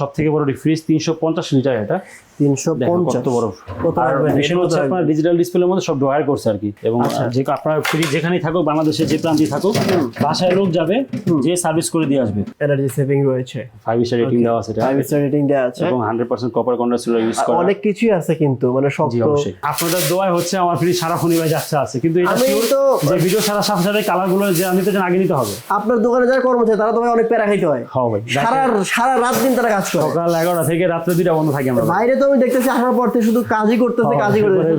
সব থেকে বড় ফ্রিজ তিনশো পঞ্চাশ লিটার এটা। তিনশো কত বড় আর রাখবেন? হচ্ছে আপনার ডিজিটাল ডিসপ্লের মধ্যে সব ড্রয়ার করছে আর কি। এবং আচ্ছা। যে আপনার ফ্রিজ যেখানেই থাকুক বাংলাদেশে যে প্রান্তে থাকুক বাসায় লোক যাবে যে সার্ভিস করে দিয়ে আসবে। এনার্জি সেভিং রয়েছে। ফাইভ স্টার রেটিং দেওয়া আছে ফাইভ স্টার রেটিং দেওয়া আছে। এবং hundred percent copper conductor use করা। অনেক কিছুই আছে কিন্তু মানে অবশ্যই। আপনাদের দোয়ায় হচ্ছে আমার ফ্রিজ সারাক্ষণই ভাই যাচ্ছে আছে। কিন্তু এটা তো যে ভিডিও ছাড়ার সাথে সাথে কালারগুলো যে চান আগে নিতে হবে। আপনার দোকানে যারা কর্মচারী তারা তো ভাই অনেক প্যারা খাইতে হয়। হ্যাঁ সারা সারা রাত তারা কাজ করে। সকাল এগারোটা থেকে রাত্রে দুইটা বন্ধ থাকি আমরা। বাইরে তো আমি দেখতেছি আসার পর থেকে শুধু কাজই করতেছে হ্যাঁ, কাজই করতেছে।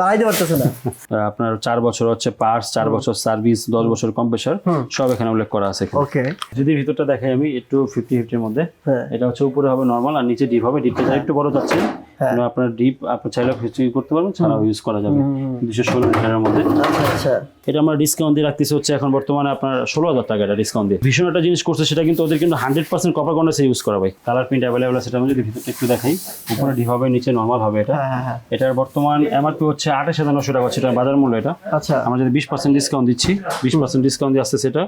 দাঁড়াইতে পারতেছে না। আপনার চার বছর হচ্ছে পার্স চার বছর সার্ভিস দশ বছর কম্প্রেসার সব এখানে উল্লেখ করা আছে ওকে যদি ভিতরটা দেখাই আমি একটু ফিফটি ফিফটির মধ্যে হ্যাঁ। এটা হচ্ছে উপরে হবে নর্মাল আর নিচে ডিপ হবে। ডিপটা একটু বড় যাচ্ছে হ্যাঁ। আপনার ডিপ আপনি চাইলে করতে পারবেন ছাড়াও ইউজ করা যাবে। দুশো ষোলো লিটারের মধ্যে। আচ্ছা। এটা আমরা ডিসকাউন্ট দিয়ে রাখতেছি হচ্ছে এখন বর্তমানে আপনার ষোলো হাজার টাকা এটা ডিসকাউন্ট দিয়ে। ভীষণ একটা জিনিস করছে সেটা কিন্তু ওদের কিন্তু hundred percent copper condenser use করা ভাই। কালার প্রিন্ট অ্যাভেলেবল আছে সেটা আমি যদি ভিতরটা একটু দেখাই উপরে ডিপ হবে নিচে নর্মাল হবে এটা। হ্যাঁ হ্যাঁ হ্যাঁ। এটার বর্তমান এমআরপি হচ্ছে আঠাশ হাজার নশো টাকা সেটা বাজার মূল্য এটা। আচ্ছা। আমরা যদি বিশ পার্সেন্ট ডিসকাউন্ট দিচ্ছি বিশ পার্সেন্ট ডিসকাউন্ট দিয়ে আসছে সেটা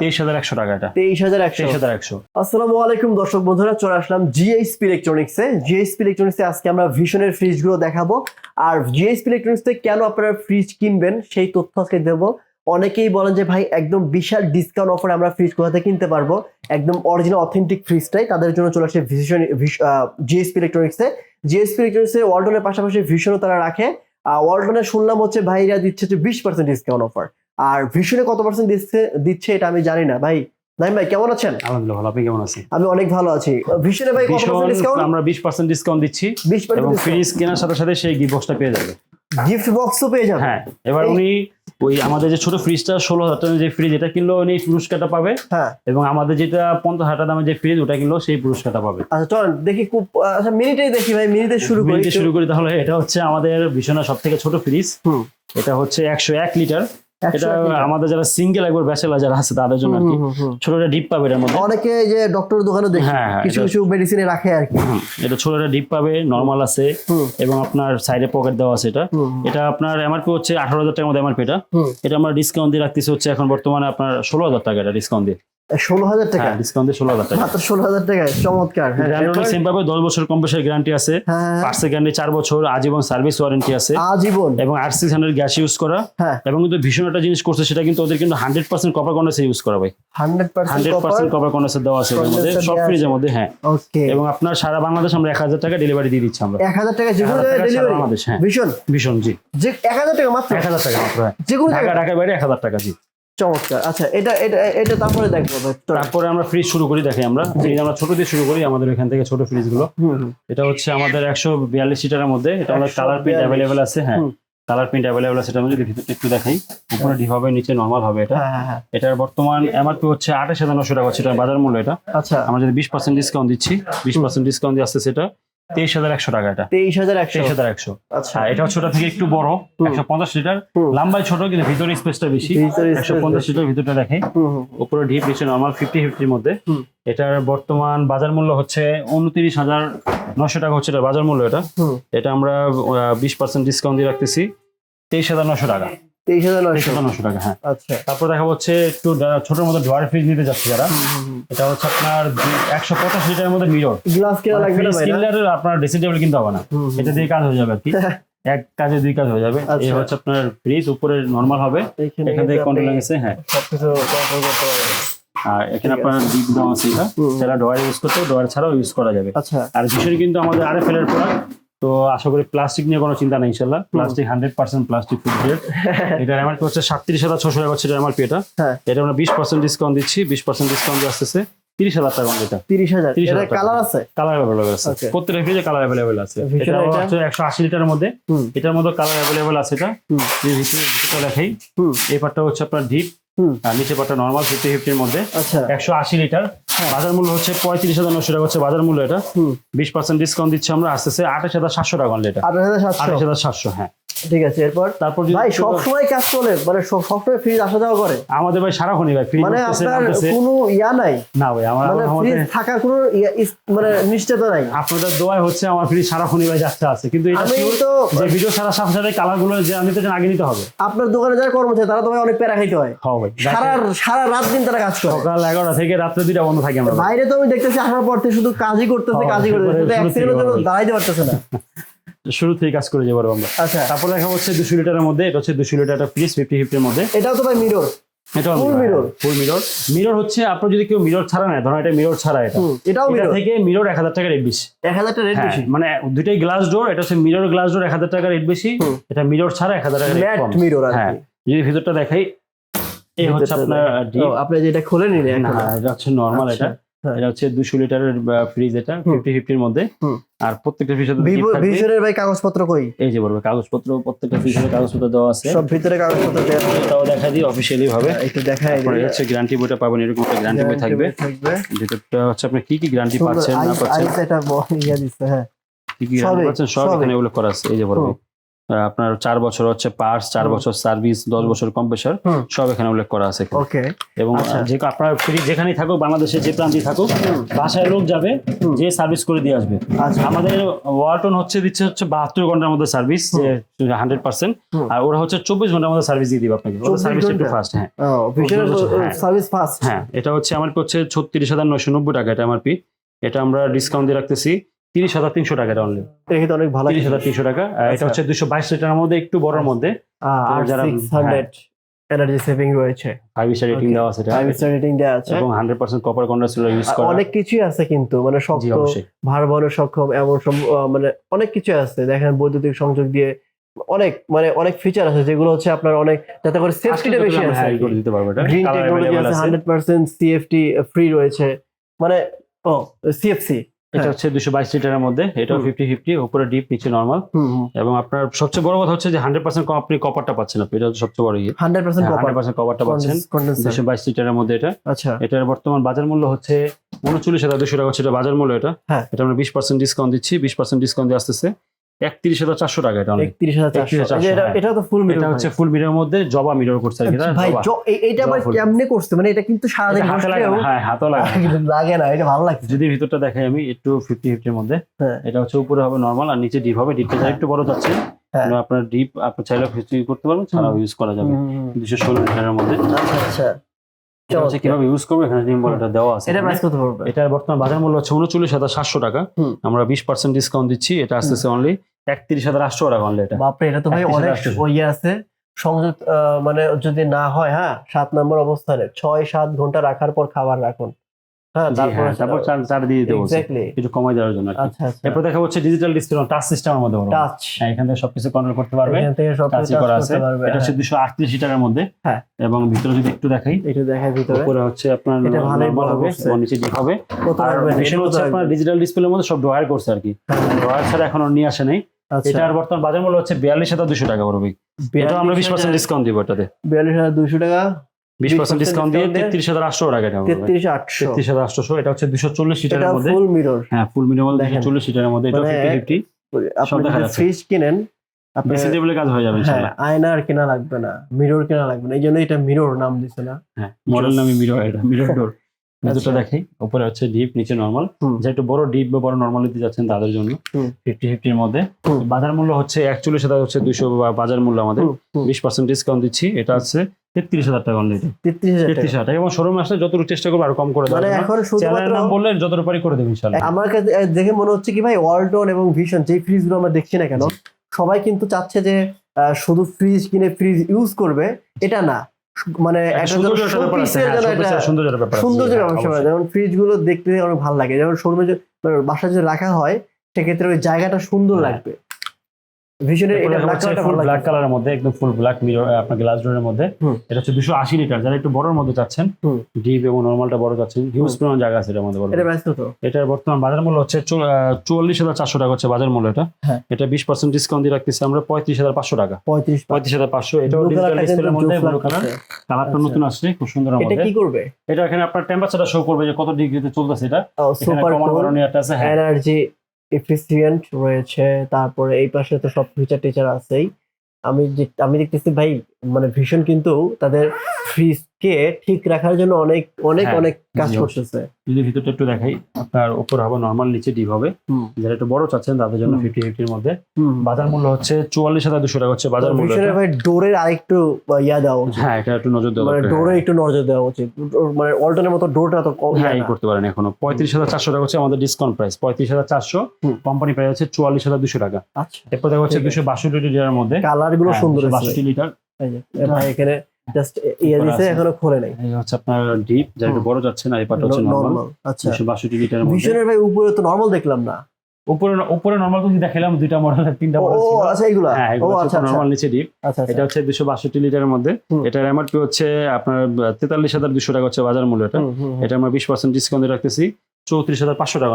তেইশ হাজার একশো টাকা এটা। তেইশ হাজার একশো। তেইশ হাজার একশো। আসসালামু আলাইকুম দর্শক বন্ধুরা চলে আসলাম জিএসপি ইলেকট্রনিক্সে জিএসপি ইলেকট্রনিক্সে আজকে আমরা ভিশনের ফ্রিজগুলো দেখাবো। আর জিএসপি ইলেকট্রনিক্সে কেন আপনারা ফ্রিজ কিনবেন সেই তথ্য আজকে দেবো অনেকেই বলেন যে ভাই একদম বিশাল ডিসকাউন্ট অফারে আমরা ফ্রিজ কোথা থেকে কিনতে পারব? একদম অরিজিনাল অথেন্টিক ফ্রিজটাই তাদের জন্য চলে আসে ভিশন জিএসপি ইলেকট্রনিক্সে জিএসপি ইলেকট্রনিক্সে ওয়ালটনের পাশাপাশি ভিশনও তারা রাখে। ওয়ালটনে শুনলাম হচ্ছে ভাইরা দিচ্ছে যে বিশ পার্সেন্ট ডিসকাউন্ট অফার আর ভিশনে কত পার্সেন্ট দিচ্ছে দিচ্ছে এটা আমি জানি না। ভাই নাইম ভাই কেমন আছেন? আলহামদুলিল্লাহ ভালো। আপনি কেমন আছেন? আমি অনেক ভালো আছি। ভিশনে ভাই কত পার্সেন্ট ডিসকাউন্ট আমরা বিশ পার্সেন্ট ডিসকাউন্ট দিচ্ছি। বিশ এবং পার্সেন্ট ফ্রিজ কেনার সাথে সাথে সেই গিফট বক্সটা পেয়ে যাবে। গিফট বক্সও পেয়ে যাবেন হ্যাঁ এবার উনি ওই আমাদের যে ছোট ফ্রিজটা ষোলো হাজার টাকা যে ফ্রিজ এটা কিনলো উনি পুরস্কারটা পাবে। হ্যাঁ। এবং আমাদের যেটা পঞ্চাশ হাজার টাকা দামের যে ফ্রিজ ওটা কিনলো সেই পুরস্কারটা পাবে। আচ্ছা চল দেখি খুব আচ্ছা মিনিটেই দেখি ভাই মিনিটে শুরু করি শুরু করি তাহলে এটা হচ্ছে আমাদের ভীষণের সব থেকে ছোট ফ্রিজ হুম। এটা হচ্ছে একশো এক লিটার। 101 এটা আমাদের যারা সিঙ্গেল একবার ব্যাচেলার যারা আছে তাদের জন্য আর কি। ছোট একটা ডিপ পাবে এটার মধ্যে। অনেকে যে ডক্টর দোকানে দেখি হ্যাঁ, হ্যাঁ, কিছু কিছু মেডিসিনে রাখে আর কি। এটা ছোট একটা ডিপ পাবে নর্মাল আছে এবং আপনার সাইডে পকেট দেওয়া আছে এটা। এটা আপনার এমআরপি হচ্ছে আঠারো হাজার টাকার মধ্যে এমআরপি এটা এটা আমরা ডিসকাউন্ট দিয়ে রাখতেছি হচ্ছে এখন বর্তমানে আপনার ষোলো হাজার টাকা এটা ডিসকাউন্ট দিয়ে। ষোলো হাজার টাকা। হ্যাঁ ডিসকাউন্ট দিয়ে ষোলো হাজার টাকা। মাত্র ষোলো হাজার টাকায় চমৎকার। হ্যাঁ সেম পাবে দশ বছর কম্প্রেসার গ্যারান্টি আছে। হ্যাঁ। পার্সের গ্যারান্টি চার বছর আজীবন সার্ভিস ওয়ারেন্টি আছে। আজীবন। এবং আর সিক্স হান্ড্রেড গ্যাস ইউজ করা। হ্যাঁ। এবং কিন্তু ভীষণ একটা জিনিস করছে সেটা কিন্তু ওদের কিন্তু hundred percent copper condenser use করা ভাই। হান্ড্রেড পার্সেন্ট কপার কন্ডেন্সার দেওয়া আছে ওদের মধ্যে সব ফ্রিজের মধ্যে হ্যাঁ। ওকে এবং আপনার সারা বাংলাদেশ আমরা এক হাজার টাকা ডেলিভারি দিয়ে দিচ্ছি আমরা। এক হাজার টাকা যে কোনো 1000 জায়গায় টাকা সারা ডেলিভারি বাংলাদেশ, হ্যাঁ। ভীষণ। ভীষণ জি। যে এক হাজার টাকা মাত্র। এক হাজার টাকা মাত্র হ্যাঁ। ঢাকা ঢাকার বাইরে এক হাজার টাকা জি। চমৎকার। আচ্ছা এটা এটা এটা তারপরে দেখব তারপরে আমরা ফ্রিজ শুরু করি দেখি আমরা। ফ্রিজ আমরা ছোট দিয়ে শুরু করি আমাদের এখান থেকে ছোট ফ্রিজগুলো। এটা হচ্ছে আমাদের একশো বিয়াল্লিশ লিটারের মধ্যে এটা আমাদের কালার প্রিন্ট অ্যাভেলেবেল আছে হ্যাঁ। কালার প্রিন্ট অ্যাভেলেবেল আছে এটা আমি যদি ভিতরটা একটু দেখাই। উপরে ডি হবে নিচে নর্মাল হবে এটা। হ্যাঁ হ্যাঁ হ্যাঁ। এটার বর্তমান এমআরপি হচ্ছে আঠাশ হাজার নশো টাকা সেটা বাজার মূল্য এটা। আচ্ছা। আমরা যদি বিশ পার্সেন্ট ডিসকাউন্ট দিচ্ছি বিশ পার্সেন্ট ডিসকাউন্ট দিয়ে আসছে সেটা তেইশ হাজার একশো টাকা এটা। তেইশ হাজার একশো। হাজার একশো। আচ্ছা। হ্যাঁ এটা হচ্ছে থেকে একটু বড় একশো পঞ্চাশ লিটার। লম্বায় ছোট কিন্তু ভিতরে স্পেসটা বেশি। একশো পঞ্চাশ লিটার ভিতরটা হুম উপরে ডিপ নিচে নর্মাল ফিফটি ফিফটির মধ্যে। এটার বর্তমান বাজার মূল্য হচ্ছে উনত্রিশ হাজার নশো টাকা হচ্ছে এটা বাজার মূল্য এটা। এটা আমরা বিশ পার্সেন্ট ডিসকাউন্ট দিয়ে রাখতেছি। তেইশ হাজার নশো টাকা। তেইশ হাজার তেইশ নয়শো হাজার নশো টাকা হ্যাঁ। আচ্ছা। তারপর দেখা হচ্ছে একটু যারা ছোটোর মধ্যে ডোয়ার ফ্রিজ নিতে যাচ্ছে যারা। এটা হচ্ছে আপনার একশো পঞ্চাশ লিটারের মধ্যে মিরর। গ্লাস কেনা লাগবে না ভাই না? কিনলে আপনার ড্রেসিং টেবিল কিনতে হবে না। এটা দিয়ে কাজ হয়ে যাবে আর কি। এক কাজে দুই কাজ হয়ে যাবে। এই আচ্ছা। হচ্ছে আপনার ফ্রিজ উপরে নর্মাল হবে। এখান থেকে কন্ট্রোল হ্যাঁ। সবকিছু করতে। আর এখানে আপনার ডিপ দেওয়া আছে এটা। ডোয়ার ইউজ করতে ডোয়ার ছাড়াও ইউজ করা যাবে। আচ্ছা। আর ভীষণ কিন্তু আমাদের আরে ফেলের প্রোডাক্ট তো আশা করি প্লাস্টিক নিয়ে কোনো চিন্তা নেই ইনশাল্লাহ plastic hundred percent plastic food grade এটা এমআরপি হচ্ছে সাতত্রিশ হাজার ছশো টাকা হচ্ছে এটা। হ্যাঁ। এটা আমরা বিশ পার্সেন্ট ডিসকাউন্ট দিচ্ছি বিশ পার্সেন্ট ডিসকাউন্ট আসতেছে তিরিশ হাজার টাকা এটা। তিরিশ হাজার। 30,000 এটা কালার আছে? কালার অ্যাভেলেবেল আছে. প্রত্যেকটা কালার অ্যাভেলেবেল আছে। এটা এটা? হচ্ছে একশো আশি লিটারের মধ্যে। হুম। এটার মধ্যে কালার অ্যাভেলেবেল আছে এটা। ভিতরে দেখাই। এই পার্টটা হচ্ছে আপনার ডিপ নিচে পাটটা নর্মাল ফিফটি ফিফটির মধ্যে। আচ্ছা। একশো আশি লিটার বাজার মূল্য হচ্ছে পঁয়ত্রিশ হাজার নশো টাকা হচ্ছে বাজার মূল্য এটা। বিশ পার্সেন্ট ডিসকাউন্ট দিচ্ছি আমরা আসতেছে আঠাশ হাজার সাতশো টাকা লিটার এটা আঠাশ হাজার সাতশো। আঠাশ হাজার সাতশো হ্যাঁ। ঠিক আছে এরপর? তারপর ভাই একটু- সবসময় কাজ চলে মানে সব- সবসময় ফ্রিজ আসা যাওয়া করে। আমাদের ভাই সারাক্ষণই ভাই ফ্রি মানে আপনার কোনো ইয়া নাই? না ভাই আমার মানে আমাদের ফ্রিজ থাকার কোনো মানে নিশ্চয়তা নাই। আপনাদের দোয়ায় হচ্ছে আমার ফ্রি সারাক্ষণই ভাই যাচ্ছে আছে। কিন্তু এটা আমি তো যে ভিডিও সারা সাথে সাথে কালারগুলো যে আমি তো আগে নিতে হবে। আপনার দোকানে যারা কর্মচারী তারা তো ভাই অনেক প্যারা খাইতে হয়। হ্যাঁ ভাই সারা সারা রাত দিন তারা কাজ করে। সকাল এগারোটা থেকে রাত্রে দুইটা বন্ধ থাকে আমরা বাইরে তো আমি দেখতেছি আসার পর থেকে শুধু কাজই করতেছে হ্যাঁ, কাজই করতেছে। শুধু এক সেকেন্ডের জন্য দাঁড়াইতে পারতেছে না। শুরু থেকে কাজ করে যাব আমরা। আচ্ছা। তারপর দেখা হচ্ছে দুশো লিটারের মধ্যে এটা হচ্ছে দুশো লিটার ফ্রিজ ফিফটি ফিফটির মধ্যে। এটাও তো ভাই মিরর এটা? ফুল মিরর মিরর হচ্ছে আপনার যদি কেউ মিরর ছাড়া নেয় ধরুন এটা মিরর ছাড়া এটা। এটাও মিরর থেকে মিরর টাকা রেট বেশি রেট হ্যাঁ, বেশি। মানে দুইটাই গ্লাস ডোর এটা হচ্ছে মিরর গ্লাস ডোর এক হাজার টাকা রেট বেশি। এটা মিরর ছাড়া এক হাজার টাকা রেট কম। মিরর আর কি। যদি ভিতরটা দেখাই এই হচ্ছে আপনার আপনি যেটা খুলে নিলে না এটা হচ্ছে নর্মাল আচ্ছা, এটা। এটা হচ্ছে দুশো লিটারের ফ্রিজ এটা ফিফটি ফিফটির মধ্যে। আর প্রত্যেকটা ফ্রিজে ভিভো ভিশনের ভাই কাগজপত্র কই? এই যে বলবে কাগজপত্র প্রত্যেকটা ফ্রিজের কাগজপত্র দেওয়া আছে। সব ভিতরে কাগজপত্র দেওয়া। এটাও দেখা দিই অফিসিয়ালি ভাবে। একটু দেখাই দিই। হচ্ছে গ্যারান্টি বইটা পাবেন এরকম একটা গ্যারান্টি বই থাকবে। যেটা হচ্ছে আপনি কি কি গ্যারান্টি পাচ্ছেন না পাচ্ছেন? এটা ব- ইয়ে দিচ্ছে, হ্যাঁ। কি কি গ্যারান্টি পাচ্ছেন সব এখানে উল্লেখ করা আছে এই যে বলবে। আপনার চার বছর হচ্ছে পার্স চার বছর সার্ভিস দশ বছর কম্প্রেসার হুম। সব এখানে উল্লেখ করা আছে এবং আচ্ছা। যে আপনার ফ্রি যেখানেই থাকুক বাংলাদেশে যে প্রান্তে থাকুক বাসায় লোক যাবে যে সার্ভিস করে দিয়ে আসবে। আচ্ছা। আমাদের ওয়ালটন হচ্ছে দিচ্ছে হচ্ছে বাহাত্তর ঘণ্টার মধ্যে সার্ভিস হান্ড্রেড পার্সেন্ট আর ওরা হচ্ছে চব্বিশ ঘণ্টার মধ্যে সার্ভিস দিয়ে দিবে আপনাকে। ওদের 24 সার্ভিস একটু ফাস্ট হ্যাঁ। হ্যাঁ। সার্ভিস ফাস্ট হ্যাঁ এটা হচ্ছে আমার হচ্ছে ছত্রিশ হাজার নয়শো নব্বই টাকা এটা আমার পি এটা আমরা ডিসকাউন্ট দিয়ে রাখতেছি। তিরিশ হাজার তিনশো টাকা এটা অনলি তো অনেক ভালো তিরিশ হাজার তিনশো টাকা। এটা আচ্ছা। হচ্ছে দুশো বাইশ লিটারের মধ্যে একটু বড়র মধ্যে। আর যারা- এনার্জি সেভিং রয়েছে। ফাইভ স্টার রেটিং দেওয়া আছে ফাইভ স্টার রেটিং দেওয়া আছে। এবং hundred percent copper condenser use করা। অনেক কিছুই আছে কিন্তু মানে শক্ত ভার বহনের সক্ষম এমন মানে অনেক কিছু আছে। দেখেন বৈদ্যুতিক সংযোগ দিয়ে অনেক মানে অনেক ফিচার আছে যেগুলো হচ্ছে আপনার অনেক যাতে করে সেফটিটা বেশি আছে। হ্যাঁ এটা। গ্রিন টেকনোলজি আছে আছে। হান্ড্রেড পার্সেন্ট সিএফটি ফ্রি রয়েছে। মানে ও সিএফসি এটা হ্যাঁ। হচ্ছে দুশো বাইশ লিটারের মধ্যে। এটা ফিফটি ফিফটি উপরে ডিপ নিচে নর্মাল। এবং আপনার সবচেয়ে বড় কথা হচ্ছে যে হান্ড্রেড পার্সেন্ট আপনি কপারটা পাচ্ছেন আপনি। এটা হচ্ছে সবচেয়ে বড় ইয়ে। Hundred percent copper hundred percent কভারটা পাচ্ছেন। দুশো বাইশ লিটারের মধ্যে এটা। আচ্ছা। এটার বর্তমান বাজার মূল্য হচ্ছে উনচল্লিশ হাজার দুশো টাকা। হচ্ছে এটা বাজার মূল্য এটা। হ্যাঁ। এটা আমরা বিশ পার্সেন্ট ডিসকাউন্ট দিচ্ছি। বিশ পার্সেন্ট ডিসকাউন্ট দিয়ে আসতেছে। একত্রিশ হাজার চারশো টাকা এটা একত্রিশ হাজার এটা হ্যাঁ। তো ফুল এটা হচ্ছে ফুল মিটারের মধ্যে জবা মিটার করছে আর কি এটা ভাই এইটা আবার কেমনে করছে? মানে এটা কিন্তু সারাদিন এটা হাতে লাগে না, হ্যাঁ হাতও লাগে। লাগে না এটা ভালো লাগছে। যদি ভিতরটা দেখাই আমি একটু ফিফটি ফিফটির মধ্যে হ্যাঁ। এটা হচ্ছে উপরে হবে নর্মাল আর নিচে ডিপ হবে। ডিপটা একটু বড় যাচ্ছে হ্যাঁ। আপনার ডিপ আপনি চাইলে করতে পারবেন ছাড়াও ইউজ করা যাবে। দুশো ষোলো লিটারের মধ্যে। আচ্ছা আচ্ছা। এটা হচ্ছে কীভাবে ইউজ করবে? এখানে নিম বলটা দেওয়া আছে এটা প্রাইস কত পড়বে? এটার বর্তমান বাজার মূল্য হচ্ছে উনচল্লিশ হাজার সাতশো টাকা। আমরা বিশ পার্সেন্ট ডিসকাউন্ট দিচ্ছি। এটা আসতেছে অনলি একত্রিশ হাজার আটশো টাকা অনলি এটা। বাপরে এটা তো ভাই অনেক ইয়ে আছে। মানে যদি না হয় হ্যাঁ সাত নম্বর অবস্থানে। ছয় সাত ঘণ্টা রাখার পর খাবার রাখুন। হ্যাঁ তারপর হ্যাঁ, চার চার দিয়ে দিতে বলছে। একটু কমাই দেওয়ার জন্য আচ্ছা আচ্ছা। এরপর দেখা হচ্ছে ডিজিটাল ডিসপ্লে টাচ সিস্টেমের মধ্যে। টাচ হ্যাঁ এখান থেকে সবকিছু কন্ট্রোল করতে পারবে। এখান থেকে সব টাচই করা আছে। এটা হচ্ছে দুশো আটত্রিশ মধ্যে। হ্যাঁ। এবং ভিতরে যদি একটু দেখাই এটা দেখায় ভিতরে। উপরে হচ্ছে আপনার এটা ভালোই বড় হবে নিচে ডিপ হবে। আর বিষয় হচ্ছে আপনার ডিজিটাল ডিসপ্লের মধ্যে সব ড্রয়ার করছে আর কি। ড্রয়ার ছাড়া এখনও নিয়ে আসে নাই। আচ্ছা। এটার বর্তমান বাজার মূল্য হচ্ছে বিয়াল্লিশ হাজার দুশো টাকা পড়বে এটা আমরা বিশ পার্সেন্ট ডিসকাউন্ট দিব এটাতে। বিয়াল্লিশ হাজার দুশো টাকা। বিশ পার্সেন্ট ডিসকাউন্ট দিয়ে তেত্রিশ হাজার আটশো টাকা এটা তেত্রিশ আটশো। তেত্রিশ হাজার আটশো এটা হচ্ছে দুশো চল্লিশ সিটারের লিটারের মধ্যে। ফুল মিরর হ্যাঁ ফুল মিরর মধ্যে দুশো চল্লিশ লিটারের মধ্যে এটা ফিফটি ফিফটি আপনি দেখা যদি যাচ্ছে। ফ্রিজ কিনেন আপনি ড্রেসিং টেবিলের কাজ হয়ে যাবে হ্যাঁ ইনশাআল্লাহ আয়না আর কেনা লাগবে না মিরর কেনা লাগবে না এই জন্য এটা মিরর নাম দিছে না। হ্যাঁ মডেল নামে মিরর এটা মিরর ডোর আচ্ছা। দেখাই। উপরে হচ্ছে ডিপ নিচে নর্মাল। যে একটু বড় ডিপ বা বড় নর্মাল নিতে যাচ্ছেন তাদের জন্য ফিফটি ফিফটির মধ্যে। বাজার মূল্য হচ্ছে একচল্লিশ হাজার হচ্ছে দুইশো বাজার মূল্য আমাদের। বিশ পার্সেন্ট ডিসকাউন্ট দিচ্ছি। এটা হচ্ছে তেত্রিশ হাজার টাকা অনলি তেত্রিশ হাজার টাকা। এবং শোরুমে আসলে যতটুকু চেষ্টা করব আরও কম করে মানে এখন শুধুমাত্র নাম বললে পারি করে দেবো ইনশাল্লাহ আমার কাছে দেখে মনে হচ্ছে কি ভাই ওয়ালটন এবং ভিশন যে ফ্রিজগুলো আমরা দেখছি না কেন সবাই কিন্তু চাচ্ছে যে শুধু ফ্রিজ কিনে ফ্রিজ ইউজ করবে এটা না। মানে সৌন্দর্যের ব্যাপার হ্যাঁ, হ্যাঁ। যেমন ফ্রিজগুলো দেখতে অনেক ভালো লাগে যেমন শোরুমে বাসায় যদি রাখা হয় সেক্ষেত্রে ওই জায়গাটা সুন্দর হ্যাঁ। লাগবে ভিশনের এটা ব্ল্যাক কালারটা ফুল ব্ল্যাক কালারের মধ্যে একদম ফুল ব্ল্যাক মিরর আপনার গ্লাস ডোরের মধ্যে। এটা হচ্ছে দুশো আশি লিটার যারা একটু বড়র মধ্যে চাচ্ছেন ডিপ এবং নর্মালটা বড় চাচ্ছেন হিউজ পরিমাণ জায়গা আছে এটার মধ্যে এটা ব্যস্ত তো। এটার বর্তমান বাজার মূল্য হচ্ছে চুয়াল্লিশ হাজার চারশো টাকা হচ্ছে বাজার মূল্য এটা। হ্যাঁ। এটা বিশ পার্সেন্ট ডিসকাউন্ট দিয়ে রাখতেছি আমরা পঁয়ত্রিশ হাজার পাঁচশো টাকা। পঁয়ত্রিশ পঁয়ত্রিশ হাজার পাঁচশো এটাও ডিজিটাল ডিসপ্লের মধ্যে ব্লু কালার কালারটা। নতুন আসছে খুব সুন্দর এটা কি করবে? এটা এখানে আপনার টেম্পারেচারটা শো করবে যে কত ডিগ্রিতে চলতেছে এটা। সুপার আছে হ্যাঁ। এনার্জি এফিসিয়েন্ট রয়েছে তারপরে এই পাশে তো সব ফিচার টিচার আছেই। আমি আমি দেখতেছি ভাই মানে ভীষণ কিন্তু তাদের ফ্রিজকে ঠিক রাখার জন্য অনেক অনেক হ্যাঁ, অনেক কাজ করতেছে। যদি ভিতরটা একটু দেখাই। আপনার উপর হবে নর্মাল নিচে ডিপ হবে। যারা একটু বড় চাচ্ছেন তাদের জন্য। ফিফটি ফিফটির মধ্যে। বাজার মূল্য হচ্ছে চুয়াল্লিশ হাজার দুশো টাকা হচ্ছে বাজার মূল্য। ভাই ডোরের আরেকটু ইয়া দেওয়া উচিত। হ্যাঁ এটা একটু নজর দেওয়া মানে ডোরে একটু নজর দেওয়া উচিত। মানে অল্টনের মতো ডোরটা তো হ্যাঁ। করতে পারেন এখনও। পঁয়ত্রিশ হাজার চারশো টাকা হচ্ছে আমাদের ডিসকাউন্ট প্রাইস পঁয়ত্রিশ হাজার চারশো। কোম্পানি প্রাইস হচ্ছে চুয়াল্লিশ হাজার দুশো টাকা। আচ্ছা। এরপর দেখা হচ্ছে। দুশো বাষট্টি লিটারের মধ্যে। কালারগুলো হ্যাঁ, সুন্দর বাষট্টি লিটার। ভাই এখানে জাস্ট ইয়ে দিছে এখনও খোলে নাই। এই হচ্ছে আপনার ডিপ যারা বড় যাচ্ছে না এই পাটা হচ্ছে নর্মাল নর্মাল আচ্ছা। লিটারের মধ্যে। ভাই উপরে তো নর্মাল দেখলাম না। উপরে উপরে নর্মাল তো দেখালাম দুইটা মডেলের তিনটা মডেল ছিল। আচ্ছা হ্যাঁ এগুলো আচ্ছা আচ্ছা। নিচে ডিপ এটা হচ্ছে দুশো বাষট্টি লিটারের মধ্যে। এটার এমআরপি হচ্ছে আপনার তেতাল্লিশ হাজার দুশো টাকা হচ্ছে বাজার মূল্য এটা। এটা আমরা বিশ পার্সেন্ট ডিসকাউন্ট রাখতেছি। চৌত্রিশ হাজার পাঁচশো টাকা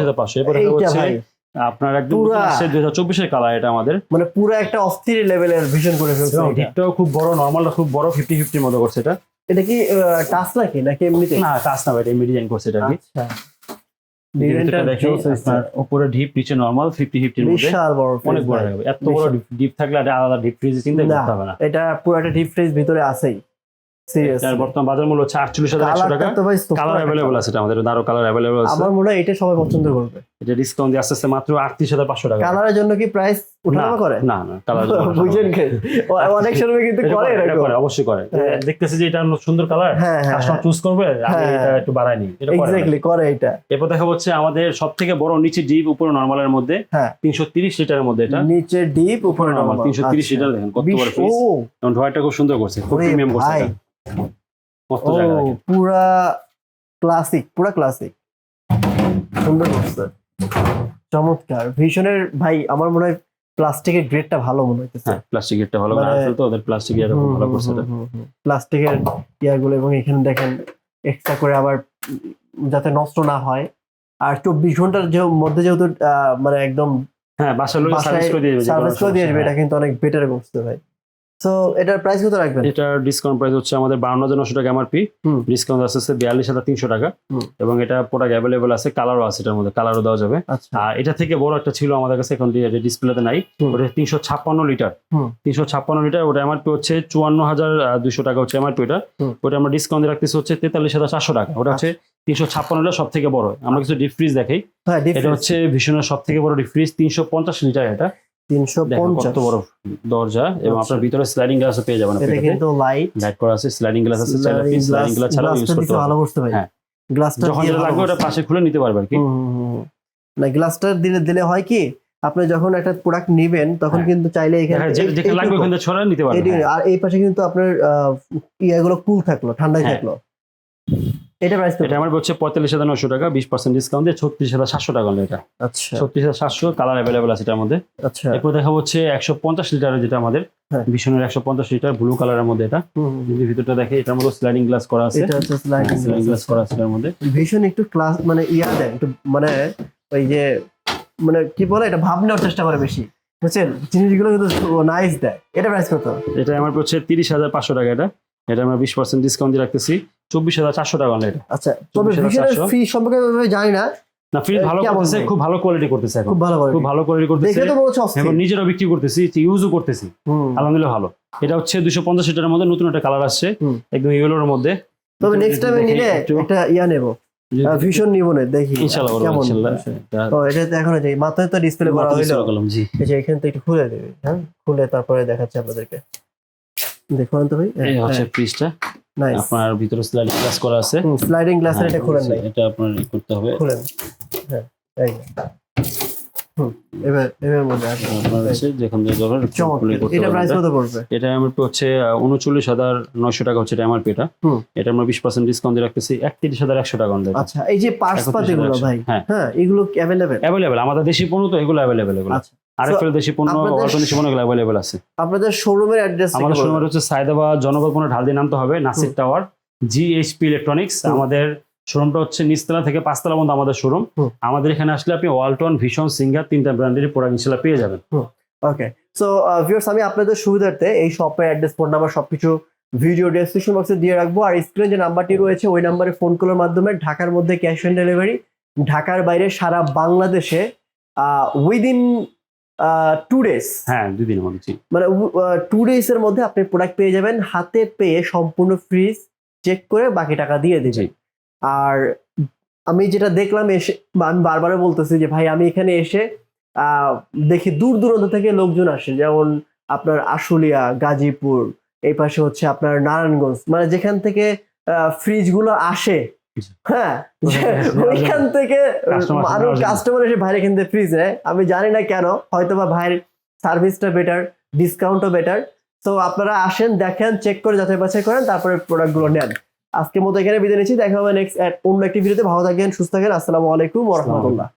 হাজার পাঁচশো। এরপরে হচ্ছে আপনার একদম পুরা। দুই হাজার চব্বিশের কালার এটা আমাদের। মানে পুরো একটা অস্থির লেভেলের ভিশন করে ফেলছে খুব বড় নর্মালটা খুব বড় ফিফটি ফিফটির মতো করছে এটা। এটা কি টাচ নাকি? নাকি এমনিতে? না টাচ না এটা ডিজাইন করছে এটা কি। আচ্ছা। উপরে ডিপ নিচে নর্মাল ফিফটি ফিফটির মধ্যে অনেক বড় হবে এত বড় ডিপ থাকলে আলাদা ডিপ ফ্রিজ চিন্তা করতে হবে না। এটা পুরো একটা ডিপ ফ্রিজ ভিতরে আছেই। বর্তমান বাজার মূল্য হচ্ছে আটচল্লিশ হাজার টাকা। কালার অ্যাভেলেবল আছে আমাদের আরও কালার অ্যাভেলেবল আছে। আমার মনে হয় এটা সবাই পছন্দ করবে। এটা ডিসকাউন্ট দিয়ে আস্তে আস্তে মাত্র আটত্রিশ হাজার পাঁচশো টাকা। কালারের জন্য কি প্রাইস উঠানামা করে? না না কালার বুঝেন কি? অনেক সময় কিন্তু করে করে অবশ্যই করে। হ্যাঁ। দেখতেছি যে এটা সুন্দর কালার হ্যাঁ হ্যাঁ কাস্টমার চুজ করবে আমি হ্যাঁ। এটা একটু বাড়াই নি এটা করে এক্স্যাক্টলি করে এটা। এরপর দেখা হচ্ছে আমাদের সব থেকে বড় নিচে ডিপ উপরে নর্মালের মধ্যে হ্যাঁ। তিনশো তিরিশ লিটারের মধ্যে এটা। নিচে ডিপ উপরে নর্মাল নরমাল তিনশো তিরিশ লিটার দেখেন কত বড় ফ্রিজ এবং ড্রয়ারটা খুব সুন্দর করছে খুব প্রিমিয়াম করছে জায়গা পুরা ক্লাসিক পুরা ক্লাসিক সুন্দর করছে। চমৎকার। ভীষণের ভাই আমার মনে হয় প্লাস্টিকের গ্রেডটা ভালো মনে হইতেছে। হ্যাঁ প্লাস্টিক এটা ভালো মানে- আছে তো ওদের প্লাস্টিক খুব ভালো করছে এটা প্লাস্টিকের ইয়াগুলো এবং এখানে দেখেন এক্সট্রা করে আবার যাতে নষ্ট না হয়। আর চব্বিশ ঘণ্টার যে মধ্যে যেহেতু মানে একদম হ্যাঁ বাসায় সার্ভিস করে দিয়ে দেবে এটা কিন্তু অনেক বেটার করছে ভাই। তো এটার প্রাইস কত রাখবেন? এটার ডিসকাউন্ট প্রাইস হচ্ছে আমাদের বাউন্ন হাজার নশো টাকা এমআরপি। ডিসকাউন্ট আসছে বিয়াল্লিশ হাজার তিনশো টাকা। এবং এটা প্রোডাক্ট অ্যাভেলেবল আছে কালারও আছে এটার মধ্যে কালারও দেওয়া যাবে। আচ্ছা। আর এটা থেকে বড় একটা ছিল আমাদের কাছে এখন ডিসপ্লেতে নাই ওটা তিনশো ছাপ্পান্ন লিটার। তিনশো ছাপ্পান্ন লিটার ওটা এমআরপি হচ্ছে চুয়ান্ন হাজার দুশো টাকা হচ্ছে এমআরপি ওটা। ওটা আমরা ডিসকাউন্ট রাখতেছি হচ্ছে তেতাল্লিশ হাজার চারশো টাকা। ওটা হচ্ছে তিনশো ছাপ্পান্ন লিটার সব থেকে বড়। আমরা কিছু ডিপ ফ্রিজ দেখাই। হ্যাঁ এটা হচ্ছে ভীষণের সব থেকে বড় ডিপ ফ্রিজ তিনশো পঞ্চাশ লিটার এটা। তিনশো দেখো পঞ্চাশ কত বড় দরজা এবং আচ্ছা। আপনার ভিতরে স্লাইডিং পেয়ে যাবেন এটা আপনি কিন্তু লাইট লাইট করা আছে স্লাইডিং গ্লাস আছে স্লাইডিং গ্লাস ছাড়া ইউজ করতে ভালো করতে ভাই হ্যাঁ। গ্লাসটা যখন লাগবে ওটা পাশে খুলে নিতে পারবে কি হুম, হুম, হুম। না গ্লাসটা দিলে দিলে হয় কি আপনি যখন একটা প্রোডাক্ট নেবেন তখন হ্যাঁ। কিন্তু চাইলে এখানে যেখানে লাগবে ওখানে ছড়া নিতে পারবে আর এই পাশে কিন্তু আপনার ইয়াগুলো কুল থাকল ঠান্ডায় হ্যাঁ। থাকল এটা প্রাইস এটা আমার হচ্ছে পঁয়তাল্লিশ হাজার নশো টাকা বিশ পার্সেন্ট ডিসকাউন্ট দিয়ে ছত্রিশ হাজার সাতশো টাকা হলো এটা। আচ্ছা। ছত্রিশ হাজার সাতশো কালার অ্যাভেলেবল আছে এটার মধ্যে। আচ্ছা। এরপর দেখা হচ্ছে একশো পঞ্চাশ লিটারের যেটা আমাদের হ্যাঁ। ভীষণের একশো পঞ্চাশ লিটার ব্লু কালারের মধ্যে এটা। যদি ভিতরটা দেখে এটার মধ্যে স্লাইডিং গ্লাস করা আছে। এটা হচ্ছে স্লাইডিং স্লাইডিং গ্লাস করা আছে এটার মধ্যে। ভীষণ একটু ক্লাস মানে ইয়া দেয় একটু মানে ওই যে মানে কি বলে এটা ভাব নেওয়ার চেষ্টা করে বেশি। বুঝছেন? জিনিসগুলো কিন্তু নাইস দেয়। এটা প্রাইস কত? এটা আমার হচ্ছে তিরিশ হাজার পাঁচশো টাকা এটা। এটা আমরা বিশ পার্সেন্ট ডিসকাউন্ট দিয়ে রাখতেছি। চব্বিশ হাজার চারশো টাকা অনলাইন আচ্ছা তবে ফি সম্পর্কে জানি না। না ফ্রিজ ভালো করতেছে খুব ভালো কোয়ালিটি করতেছে এখন। খুব ভালো খুব ভালো কোয়ালিটি করতেছে। দেখে তো হচ্ছে এখন নিজেরও বিক্রি করতেছি ইউজও করতেছি। আলহামদুলিল্লাহ ভালো। এটা হচ্ছে দুশো পঞ্চাশ লিটারের মধ্যে নতুন একটা কালার আসছে। একদম ইয়েলোর মধ্যে। তবে নেক্সট টাইমে নিলে একটা। ইয়া নেব। ভীষণ নিবো না দেখি। ইনশাআল্লাহ কেমন এটা ও এটা তো এখনও যাই মাথায় তো ডিসপ্লে করা হইল। জি। এই এখান থেকে একটু খুলে দেবে হ্যাঁ? খুলে তারপরে দেখাচ্ছি আপনাদেরকে। দেখুন তো ভাই। এই হচ্ছে ফ্রিজটা আপনার ভিতরে স্লাইডিং গ্লাস করা আছে। স্লাইডিং গ্লাসের হ্যাঁ, এটা খুলেন নাই। এটা আপনার করতে হবে। খুলেন। হ্যাঁ এই। এবার এবার মধ্যে আসবে আপনার হচ্ছে যেখান থেকে ধরো একটু খুলে চমৎকার করতে এটা প্রাইস কত পড়বে? এটা এমআরপি হচ্ছে উনচল্লিশ হাজার নয়শো টাকা হচ্ছে এটা এটা হুম। এটা আমরা বিশ পার্সেন্ট ডিসকাউন্ট দিয়ে রাখতেছি। একত্রিশ হাজার একশো টাকা আচ্ছা এই যে পাতিগুলো ভাই হ্যাঁ। হ্যাঁ এগুলো অ্যাভেলেবেল অ্যাভেলেবেল আমাদের দেশি পণ্য তো এগুলো অ্যাভেলেবেল এগুলো। আচ্ছা। আরএফএল দেশি পণ্য অল্প পণ্য এগুলো অ্যাভেলেবেল আছে। আপনাদের শোরুমের অ্যাড্রেস আমাদের শোরুম হচ্ছে সায়দাবাদ জনপদ পণ্য ঢাল দিয়ে নামতে হবে নাসির টাওয়ার জিএইচপি ইলেকট্রনিক্স আমাদের শোরুমটা হচ্ছে নিচতলা থেকে পাঁচতলা পর্যন্ত আমাদের শোরুম আমাদের এখানে আসলে আপনি ওয়ালটন ভীষণ সিঙ্গার তিনটা ব্র্যান্ডের প্রোডাক্ট ইনশাল্লাহ পেয়ে যাবেন। ওকে সো ভিউয়ার্স uh, আমি আপনাদের সুবিধার্থে এই শপের অ্যাড্রেস ফোন নাম্বার সবকিছু ভিডিও ডেসক্রিপশন বক্সে দিয়ে রাখব। আর স্ক্রিনে যে নাম্বারটি রয়েছে ওই নাম্বারে ফোন করার মাধ্যমে ঢাকার মধ্যে ক্যাশ অন ডেলিভারি ঢাকার বাইরে সারা বাংলাদেশে উইদিন টু ডেজ হ্যাঁ দুই দিনের মধ্যে মানে টু ডেজ এর মধ্যে আপনি প্রোডাক্ট পেয়ে যাবেন হাতে পেয়ে সম্পূর্ণ ফ্রিজ চেক করে বাকি টাকা দিয়ে দিবেন। আর আমি যেটা দেখলাম এসে আমি বারবার বলতেছি যে ভাই আমি এখানে এসে দেখি দূর দূরান্ত থেকে লোকজন আসে যেমন আপনার আশুলিয়া গাজীপুর এই পাশে হচ্ছে আপনার নারায়ণগঞ্জ মানে যেখান থেকে ফ্রিজগুলো আসে। হ্যাঁ ওইখান থেকে আরও কাস্টমার এসে ভাইয়ের কিনতে ফ্রিজ নেয়। আমি জানি না কেন হয়তো বা ভাইয়ের সার্ভিসটা বেটার ডিসকাউন্টও বেটার তো আপনারা আসেন দেখেন চেক করে যাচাই বাছাই করেন তারপরে প্রোডাক্টগুলো নেন। আজকের মতো এখানে বিদায় নিচ্ছি। দেখা হবে নেক্সট অন্য একটি ভিডিওতে ভালো থাকেন সুস্থ থাকেন। আসসালামু আলাইকুম ওরহমতুল্লাহ